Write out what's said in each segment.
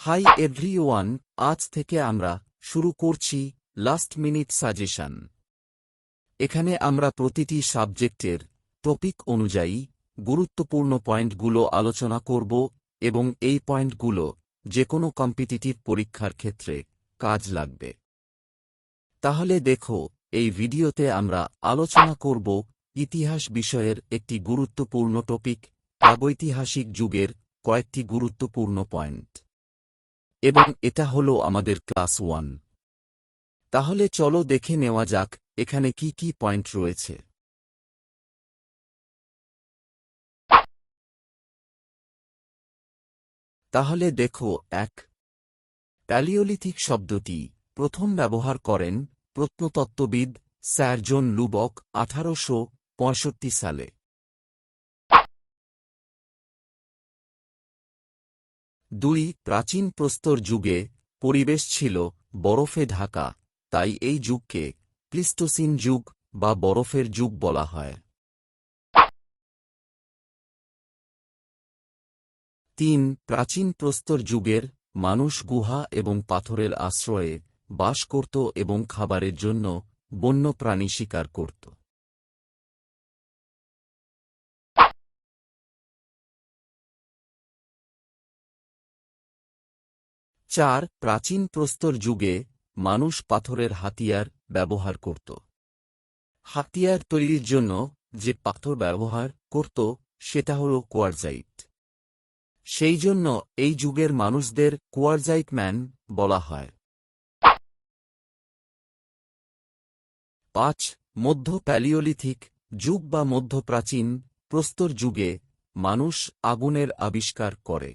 Hi everyone আজ থেকে আমরা শুরু করছি লাস্ট মিনিট সাজেশন এখানে আমরা প্রতিটি সাবজেক্টের টপিক অনুযায়ী গুরুত্বপূর্ণ পয়েন্টগুলো আলোচনা করব এবং এই পয়েন্টগুলো যে কোনো কম্পিটিটিভ পরীক্ষার ক্ষেত্রে কাজ লাগবে। তাহলে দেখো, এই ভিডিওতে আমরা আলোচনা করব ইতিহাস বিষয়ের একটি গুরুত্বপূর্ণ টপিক প্রাগৈতিহাসিক যুগের কয়েকটি গুরুত্বপূর্ণ পয়েন্ট এবং এটা হলো আমাদের ক্লাস ওয়ান। তাহলে চলো দেখে নেওয়া যাক, এখানে কি কি পয়েন্ট রয়েছে। তাহলে দেখো, এক। প্যালিওলিথিক শব্দটি প্রথম ব্যবহার করেন প্রত্নতত্ত্ববিদ স্যার জন লুবক আঠারোশো পঁয়ষট্টি সালে। দুই প্রাচীন প্রস্তর যুগে পরিবেশ ছিল বরফে ঢাকা, তাই এই যুগকে প্লিস্টোসিন যুগ বা বরফের যুগ বলা হয়। তিন প্রাচীন প্রস্তর যুগের মানুষ গুহা এবং পাথরের আশ্রয়ে বাস করত এবং খাবারের জন্য বন্য প্রাণী শিকার করত। চার প্রাচীন প্রস্তর যুগে মানুষ পাথরের হাতিয়ার ব্যবহার করত। হাতিয়ার তৈরির জন্য যে পাথর ব্যবহার করত, সেটা হল কোয়ারজাইট। সেই জন্য এই যুগের মানুষদের কোয়ারজাইট ম্যান বলা হয়। পাঁচ, মধ্য প্যালিওলিথিক যুগ বা মধ্যপ্রাচীন প্রস্তর যুগে মানুষ আগুনের আবিষ্কার করে।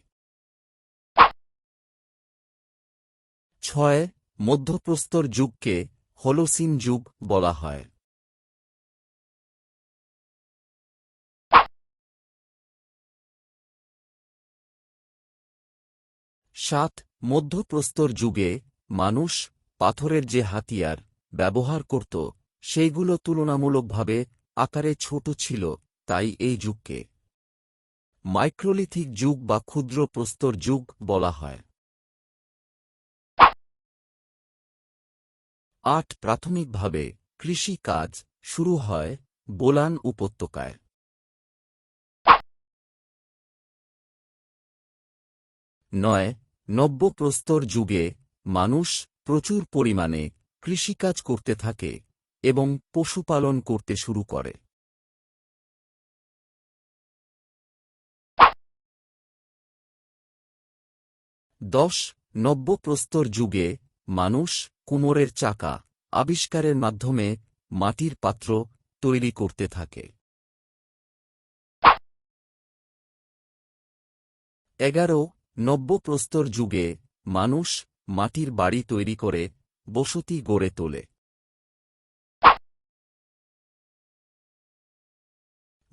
ছয়, মধ্যপ্রস্তর যুগকে হোলোসিন যুগ বলা হয়। সাত, মধ্যপ্রস্তর যুগে মানুষ পাথরের যে হাতিয়ার ব্যবহার করত, সেইগুলো তুলনামূলকভাবে আকারে ছোট ছিল, তাই এই যুগকে মাইক্রোলিথিক যুগ বা ক্ষুদ্র প্রস্তর যুগ বলা হয়। আট প্রাথমিকভাবে কৃষি কাজ শুরু হয় বোলান উপত্যকায়। নয়, নব্যপ্রস্তর যুগে মানুষ প্রচুর পরিমাণে কৃষিকাজ করতে থাকে এবং পশুপালন করতে শুরু করে। দশ, নব্যপ্রস্তর যুগে মানুষ কুমোরের চাকা আবিষ্কারের মাধ্যমে মাটির পাত্র তৈরি করতে থাকে। এগারো, নব্যপ্রস্তর যুগে মানুষ মাটির বাড়ি তৈরি করে বসতি গড়ে তোলে।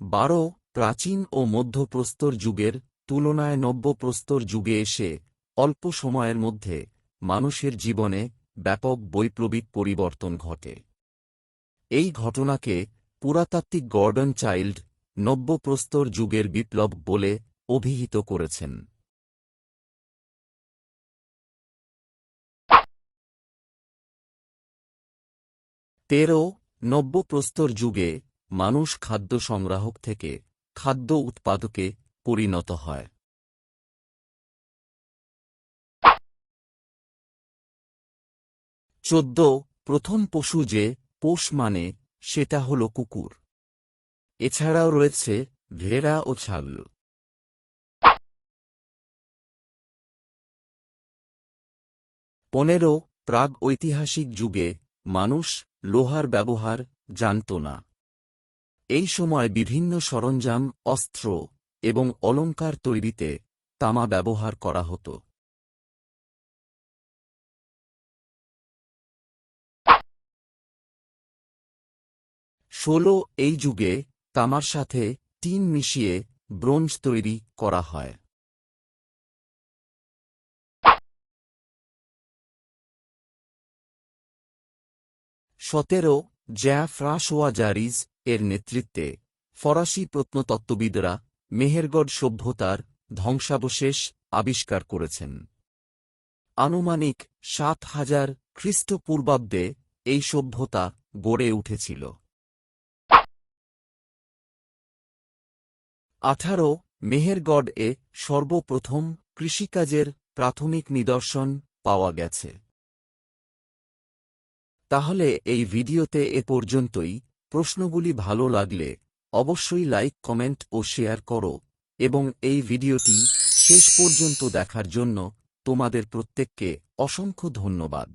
বারো, প্রাচীন ও মধ্যপ্রস্তর যুগের তুলনায় নব্যপ্রস্তর যুগে এসে অল্প সময়ের মধ্যে মানুষের জীবনে ব্যাপক বৈপ্লবিক পরিবর্তন ঘটে। এই ঘটনাকে পুরাতাত্ত্বিক গর্ডন চাইল্ড নব্যপ্রস্তর যুগের বিপ্লব বলে অভিহিত করেছেন। তেরো নব্যপ্রস্তর যুগে মানুষ খাদ্য সংগ্রাহক থেকে খাদ্য উৎপাদকে পরিণত হয়। চোদ্দ, প্রথম পশু যে, পোষ মানে সেটা হল কুকুর। এছাড়াও রয়েছে ভেড়া ও ছাগল। পনেরো, প্রাগ ঐতিহাসিক যুগে, মানুষ লোহার ব্যবহার জানত না। এই সময় বিভিন্ন সরঞ্জাম, অস্ত্র এবং অলঙ্কার তৈরিতে তামা ব্যবহার করা হতো। ষোলো এই যুগে তামার সাথে টিন মিশিয়ে ব্রোঞ্জ তৈরি করা হয়। সতেরো জ্যা ফ্রাসোয়াজারিজ এর নেতৃত্বে ফরাসি প্রত্নতত্ত্ববিদরা মেহেরগড় সভ্যতার ধ্বংসাবশেষ আবিষ্কার করেছেন। আনুমানিক সাত হাজার খ্রিস্টপূর্বাব্দে এই সভ্যতা গড়ে উঠেছিল। আঠারো, মেহেরগড় এ সর্বপ্রথম কৃষিকাজের প্রাথমিক নিদর্শন পাওয়া গেছে। তাহলে এই ভিডিওতে এ পর্যন্তই। প্রশ্নগুলি ভালো লাগলে অবশ্যই লাইক, কমেন্ট ও শেয়ার করো এবং এই ভিডিওটি শেষ পর্যন্ত দেখার জন্য তোমাদের প্রত্যেককে অসংখ্য ধন্যবাদ।